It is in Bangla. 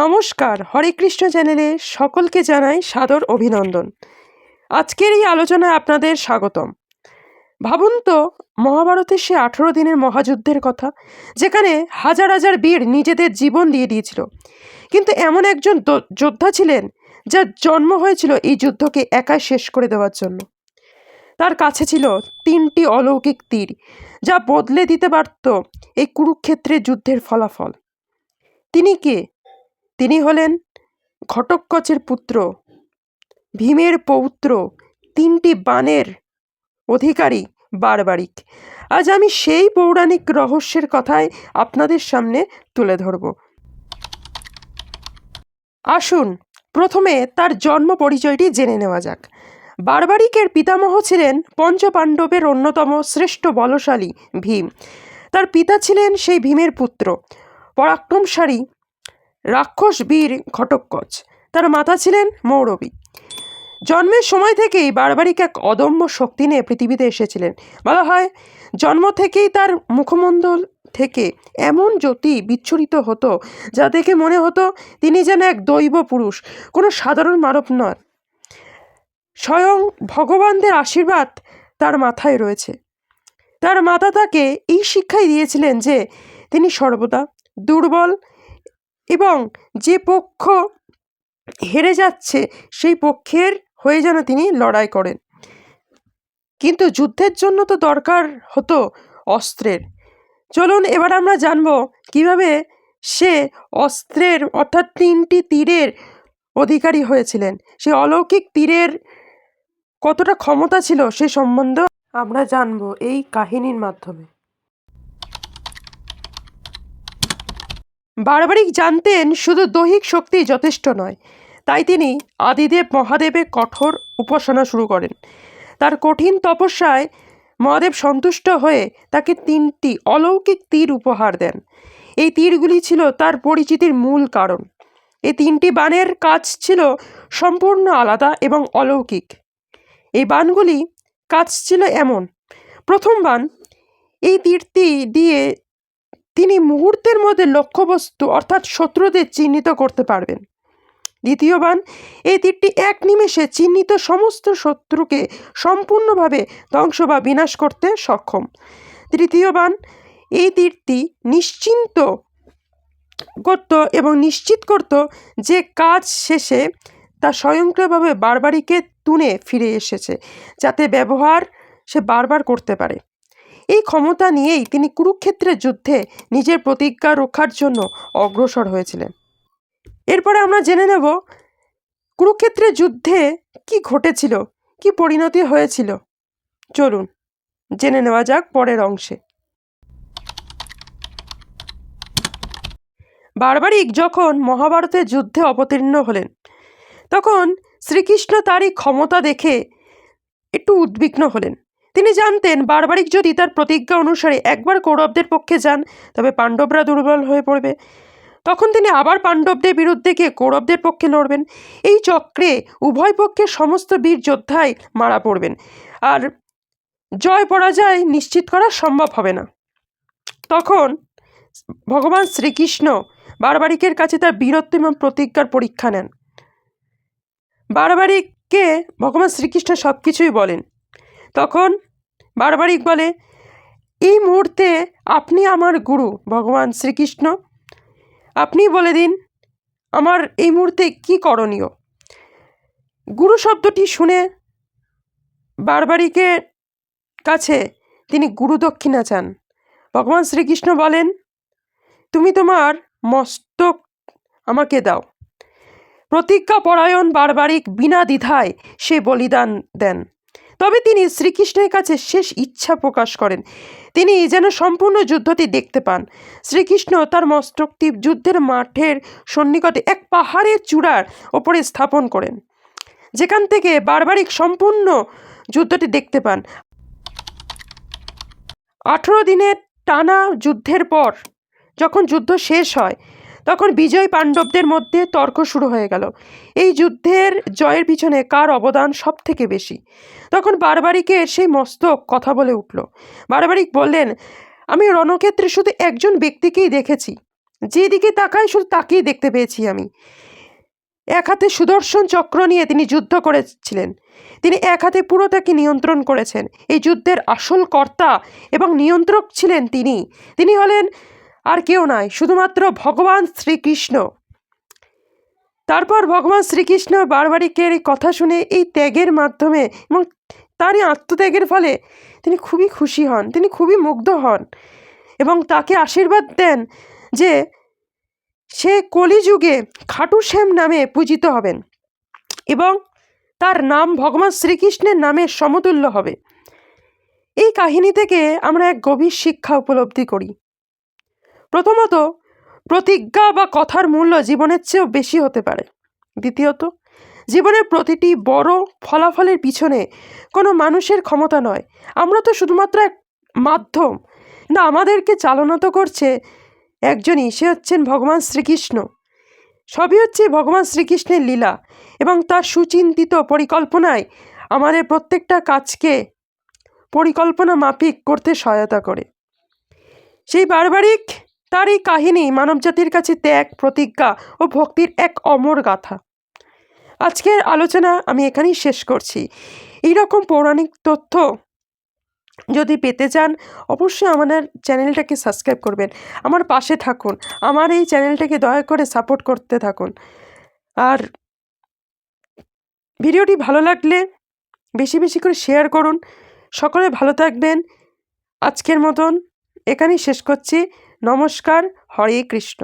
নমস্কার, হরে কৃষ্ণ চ্যানেলে সকলকে জানাই সাদর অভিনন্দন। আজকের এই আলোচনায় আপনাদের স্বাগতম। ভাবুন তো মহাভারতের সে আঠেরো দিনের মহাযুদ্ধের কথা, যেখানে হাজার হাজার বীর নিজেদের জীবন দিয়ে দিয়েছিল। কিন্তু এমন একজন যোদ্ধা ছিলেন, যার জন্ম হয়েছিল এই যুদ্ধকে একাই শেষ করে দেওয়ার জন্য। তার কাছে ছিল তিনটি অলৌকিক তীর, যা বদলে দিতে পারত এই কুরুক্ষেত্রের যুদ্ধের ফলাফল। তিনি কে? তিনি হলেন ঘটোৎকচের পুত্র, ভীমের পৌত্র, তিনটি বানের অধিকারী বারবারিক। আজ আমি সেই পৌরাণিক রহস্যের কথাই আপনাদের সামনে তুলে ধরব। আসুন, প্রথমে তার জন্ম পরিচয়টি জেনে নেওয়া যাক। বারবারিকের পিতামহ ছিলেন পঞ্চপাণ্ডবের অন্যতম শ্রেষ্ঠ বলশালী ভীম। তার পিতা ছিলেন সেই ভীমের পুত্র, পরাক্রমশালী রাক্ষস, বীর, ঘটোৎকচ। তার মাতা ছিলেন মৌরবী। জন্মের সময় থেকেই বারবারিক এক অদম্য শক্তি নিয়ে পৃথিবীতে এসেছিলেন। বলা হয়, জন্ম থেকেই তার মুখমণ্ডল থেকে এমন জ্যোতি বিচ্ছুরিত হতো, যা দেখে মনে হতো তিনি যেন এক দৈব পুরুষ, কোনো সাধারণ মানব নয়। স্বয়ং ভগবানদের আশীর্বাদ তার মাথায় রয়েছে। তার মাতা তাকে এই শিক্ষাই দিয়েছিলেন যে তিনি সর্বদা দুর্বল এবং যে পক্ষ হেরে যাচ্ছে, সেই পক্ষের হয়ে যেন তিনি লড়াই করেন। কিন্তু যুদ্ধের জন্য তো দরকার হতো অস্ত্রের। চলুন এবার আমরা জানব কীভাবে সে অস্ত্রের, অর্থাৎ তিনটি তীরের অধিকারী হয়েছিলেন। সে অলৌকিক তীরের কতটা ক্ষমতা ছিল সে সম্বন্ধে আমরা জানব এই কাহিনীর মাধ্যমে। বারবারিক জানতেন শুধু দৈহিক শক্তি যথেষ্ট নয়, তাই তিনি আদিদেব মহাদেবের কঠোর উপাসনা শুরু করেন। তার কঠিন তপস্যায় মহাদেব সন্তুষ্ট হয়ে তাকে তিনটি অলৌকিক তীর উপহার দেন। এই তীরগুলি ছিল তার পরিচিতির মূল কারণ। এই তিনটি বাণের কাজ ছিল সম্পূর্ণ আলাদা এবং অলৌকিক। এই বাণগুলি কাজ ছিল এমন, প্রথম বাণ এই তীরটি দিয়ে তিনি মুহূর্তের মধ্যে লক্ষ্যবস্তু অর্থাৎ শত্রুদের চিহ্নিত করতে পারবেন। দ্বিতীয় বাণ এই তীরটি এক নিমেষে চিহ্নিত সমস্ত শত্রুকে সম্পূর্ণভাবে ধ্বংস বা বিনাশ করতে সক্ষম। তৃতীয় বাণ এই তীরটি নিশ্চিন্ত করত এবং নিশ্চিত করত যে কাজ শেষে তা স্বয়ংক্রিয়ভাবে বারবারিকে তুনে ফিরে এসেছে, যাতে ব্যবহার সে বারবার করতে পারে। এই ক্ষমতা নিয়েই তিনি কুরুক্ষেত্রের যুদ্ধে নিজের প্রতিজ্ঞা রক্ষার জন্য অগ্রসর হয়েছিলেন। এরপরে আমরা জেনে নেব কুরুক্ষেত্রের যুদ্ধে কি ঘটেছিল, কি পরিণতি হয়েছিল। চলুন, জেনে নেওয়া যাক পরের অংশে। বারবারিক যখন মহাভারতের যুদ্ধে অবতীর্ণ হলেন, তখন শ্রীকৃষ্ণ তারই ক্ষমতা দেখে একটু উদ্বিগ্ন হলেন। তিনি জানতেন, বারবারিক যদি তার প্রতিজ্ঞা অনুসারে একবার কৌরবদের পক্ষে যান, তবে পাণ্ডবরা দুর্বল হয়ে পড়বে। তখন তিনি আবার পাণ্ডবদের বিরুদ্ধে গিয়ে কৌরবদের পক্ষে লড়বেন। এই চক্রে উভয় পক্ষের সমস্ত বীর যোদ্ধাই মারা পড়বেন। আর জয় পরাজয় নিশ্চিত করা সম্ভব হবে না। তখন ভগবান শ্রীকৃষ্ণ বারবারিকের কাছে তার বীরত্ব এবং প্রতিজ্ঞার পরীক্ষা নেন। বারবারিককে ভগবান শ্রীকৃষ্ণ সব কিছুই বলেন। তখন বারবারিক বলে, এই মুহূর্তে আপনি আমার গুরু, ভগবান শ্রীকৃষ্ণ। আপনি বলে দিন, আমার এই মুহূর্তে কি করণীয়? গুরু শব্দটি শুনে বারবারিকের কাছে তিনি গুরু দক্ষিণা চান। ভগবান শ্রীকৃষ্ণ বলেন, তুমি তোমার মস্তক আমাকে দাও। প্রতিজ্ঞা পরায়ণ বারবারিক বিনা দ্বিধায় সে বলিদান দেন। তবে তিনি শ্রীকৃষ্ণের কাছে শেষ ইচ্ছা প্রকাশ করেন। তিনি যেন সম্পূর্ণ যুদ্ধটি দেখতে পান। শ্রীকৃষ্ণ তার মস্তকটি যুদ্ধের মাঠের সন্নিকটে এক পাহাড়ের চূড়ার ওপরে স্থাপন করেন, যেখান থেকে বারবারিক সম্পূর্ণ যুদ্ধটি দেখতে পান। আঠেরো দিনের টানা যুদ্ধের পর, যখন যুদ্ধ শেষ হয় তখন বিজয় পাণ্ডবদের মধ্যে তর্ক শুরু হয়ে গেল। এই যুদ্ধের জয়ের পিছনে কার অবদান সব থেকে বেশি? তখন বারবারিকের সেই মস্তক কথা বলে উঠল। বারবারিক বললেন, আমি রণক্ষেত্রে শুধু একজন ব্যক্তিকেই দেখেছি। যেদিকে তাকাই শুধু তাকেই দেখতে পেয়েছি আমি। এক হাতে সুদর্শন চক্র নিয়ে তিনি যুদ্ধ করেছিলেন। তিনি এক হাতে পুরোটাকে নিয়ন্ত্রণ করেছেন। এই যুদ্ধের আসল কর্তা এবং নিয়ন্ত্রক ছিলেন তিনি। তিনি হলেন আর কেউ নয় শুধুমাত্র ভগবান শ্রীকৃষ্ণ। তারপর ভগবান শ্রীকৃষ্ণ বারবারিকের এই কথা শুনে এই ত্যাগের মাধ্যমে এবং তারই আত্মত্যাগের ফলে তিনি খুবই খুশি হন, তিনি খুবই মুগ্ধ হন এবং তাকে আশীর্বাদ দেন যে সে কলিযুগে খাটু শ্যাম নামে পূজিত হবেন এবং তার নাম ভগবান শ্রীকৃষ্ণের নামে সমতুল্য হবে। এই কাহিনী থেকে আমরা এক গভীর শিক্ষা উপলব্ধি করি। প্রথমত, প্রতিজ্ঞা বা কথার মূল্য জীবনের চেয়েও বেশি হতে পারে। দ্বিতীয়ত, জীবনের প্রতিটি বড় ফলাফলের পিছনে কোনো মানুষের ক্ষমতা নয়। আমরা তো শুধুমাত্র এক মাধ্যম। না, আমাদেরকে চালনা তো করছে একজনই, সে হচ্ছেন ভগবান শ্রীকৃষ্ণ। সবই হচ্ছে ভগবান শ্রীকৃষ্ণের লীলা এবং তার সুচিন্তিত পরিকল্পনায় আমাদের প্রত্যেকটা কাজকে পরিকল্পনা মাফিক করতে সহায়তা করে। সেই বারবারিক তার এই কাহিনী মানবজাতির কাছে ত্যাগ, প্রতিজ্ঞা ও ভক্তির এক অমর গাথা। আজকের আলোচনা আমি এখানেই শেষ করছি। এই রকম পৌরাণিক তথ্য যদি পেতে চান, অবশ্যই আমাদের চ্যানেলটাকে সাবস্ক্রাইব করবেন। আমার পাশে থাকুন। আমার এই চ্যানেলটাকে দয়া করে সাপোর্ট করতে থাকুন। আর ভিডিওটি ভালো লাগলে বেশি বেশি করে শেয়ার করুন। সকলে ভালো থাকবেন। আজকের মতন এখানেই শেষ করছি। নমস্কার হরে কৃষ্ণ।